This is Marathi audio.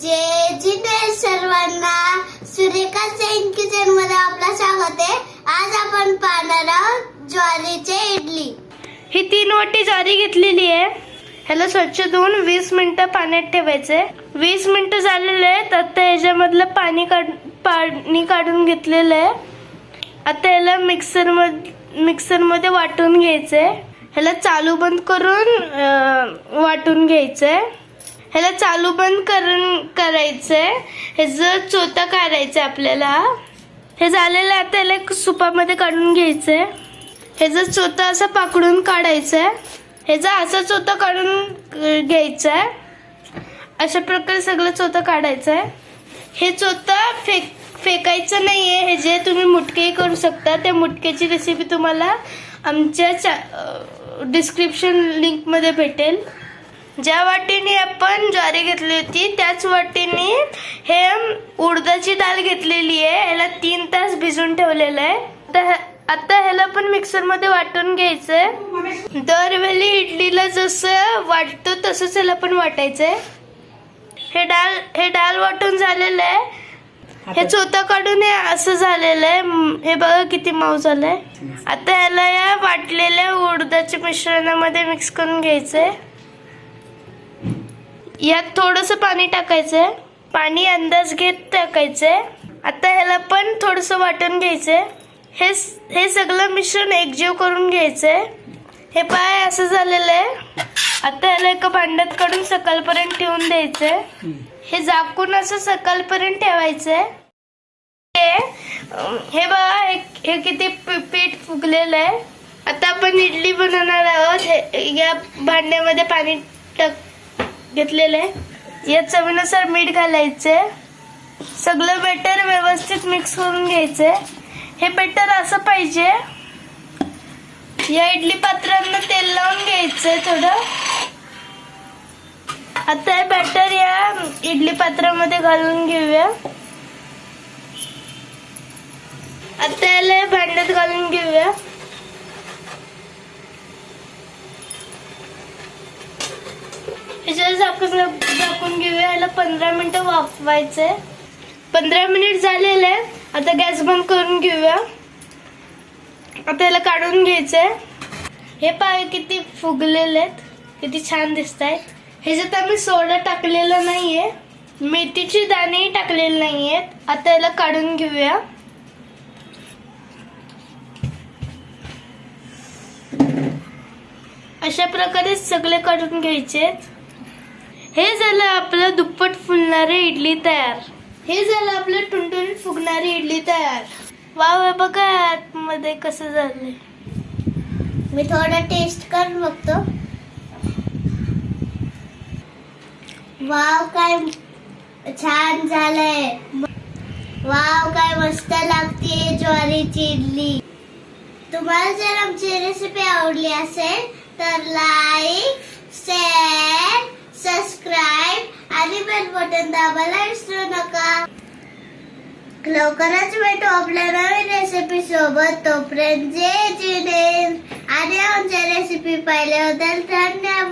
जे जिथे सर्वांना. सूर्यकांत सेन किचनमध्ये आपला स्वागत आहे. आज आपण पाहणार आहोत ज्वारीचे इडली. ही तीन वाटी ज्वारी घेतलेली आहे. ह्याला स्वच्छ धुवून वीस मिनिटं पाण्यात ठेवायचे वीस मिनिटं झालेले आहेत आता ह्याच्यामधलं पाणी काढ पाणी काढून घेतलेलं आहे. आता ह्याला मिक्सर मिक्सरमध्ये वाटून घ्यायचंय. ह्याला चालू बंद करून वाटून घ्यायचंय. ह्याला चालू बंद करून करायचंय. ह्याचं चोथं काढायचं आपल्याला. हे झालेलं आहे आता एक सुपामध्ये काढून घ्यायचंय. ह्याचं चोथं असं पाकडून काढायचं आहे ह्याचा असं चोथा काढून घ्यायचं आहे अशा प्रकारे सगळं चोथं काढायचं आहे हे चोथं फेक फेकायचं नाही आहे हे जे तुम्ही मुटकेही करू शकता त्या मुटक्याची रेसिपी तुम्हाला आमच्या चा डिस्क्रिप्शन लिंकमध्ये भेटेल. ज्या वाटीने आपण ज्वारी घेतली होती त्याच वाटीने हे उडदाची डाळ घेतलेली आहे. याला तीन तास भिजून ठेवलेलं आहे. आता ह्या- आता ह्याला पण मिक्सरमध्ये वाटून घ्यायचंय. दरवेळी इडलीला जसं वाटतो तसंच ह्याला पण वाटायचंय. हे डाळ हे डाळ वाटून झालेलं आहे. हे चोथा काढून हे असं झालेलं आहे. हे बघा किती मऊ झालंय. आता ह्याला या वाटलेल्या उडदाच्या मिश्रणामध्ये मिक्स करून घ्यायचंय. यात थोडस पाणी टाकायचंय. पाणी अंदाज घेत टाकायचंय. आता ह्याला पण थोडस वाटून घ्यायचंय. हे हे सगळं मिश्रण एकजीव करून घ्यायचंय. हे पाय असं झालेलं आहे. आता ह्याला एका भांड्यात काढून सकाळपर्यंत ठेवून द्यायचंय. हे झाकून असं सकाळपर्यंत ठेवायचंय. हे हे बघा हे हे किती पीठ फुगलेलं आहे आता आपण इडली बनवणार आहोत. हे या भांड्यामध्ये पाणी टाक घेतलेलं आहे. या चवीनुसार मीठ घालायचे. सगळं बेटर व्यवस्थित मिक्स करून घ्यायचे. हे बेटर असं पाहिजे. या इडली पात्रांना तेल लावून घ्यायचं थोडं. आता हे बॅटर या इडली पात्रामध्ये घालून घेऊया. आता याला भांड्यात घालून घेऊया. ह्याच्यावर झाकून झाकून घेऊया याला पंधरा मिनिटं वाफवायचंय. पंधरा मिनिट झालेले आहे आता गॅस बंद करून घेऊया. आता याला काढून घ्यायचंय. हे पाय किती फुगलेले आहेत. किती छान दिसत आहेत ह्याच्यात आम्ही सोडा टाकलेला नाहीये. मेथीचे दाणेही टाकलेले नाहीयेत. आता याला काढून घेऊया. अशा प्रकारे सगळे काढून घ्यायचे आहेत हे झालं आपलं दुप्पट फुलणारी इडली तयार. हे झालं आपलं टुनटुनीत फुगणारी इडली तयार. वाव हे बघा आतमध्ये कसं झालंय. मी थोडं टेस्ट करून बघतो. वाव काय छान झालंय. वाव काय मस्त लागते ज्वारीची इडली. तुम्हाला जर आमची रेसिपी आवडली असेल तर लाईक शेअर सबस्क्राईब बटन दाबायला विसरू नका. लवकरच भेटू आपल्या नवीन रेसिपी सोबत. तोपर्यंत जे जिने आणि आमच्या रेसिपी पाहिल्याबद्दल धन्यवाद.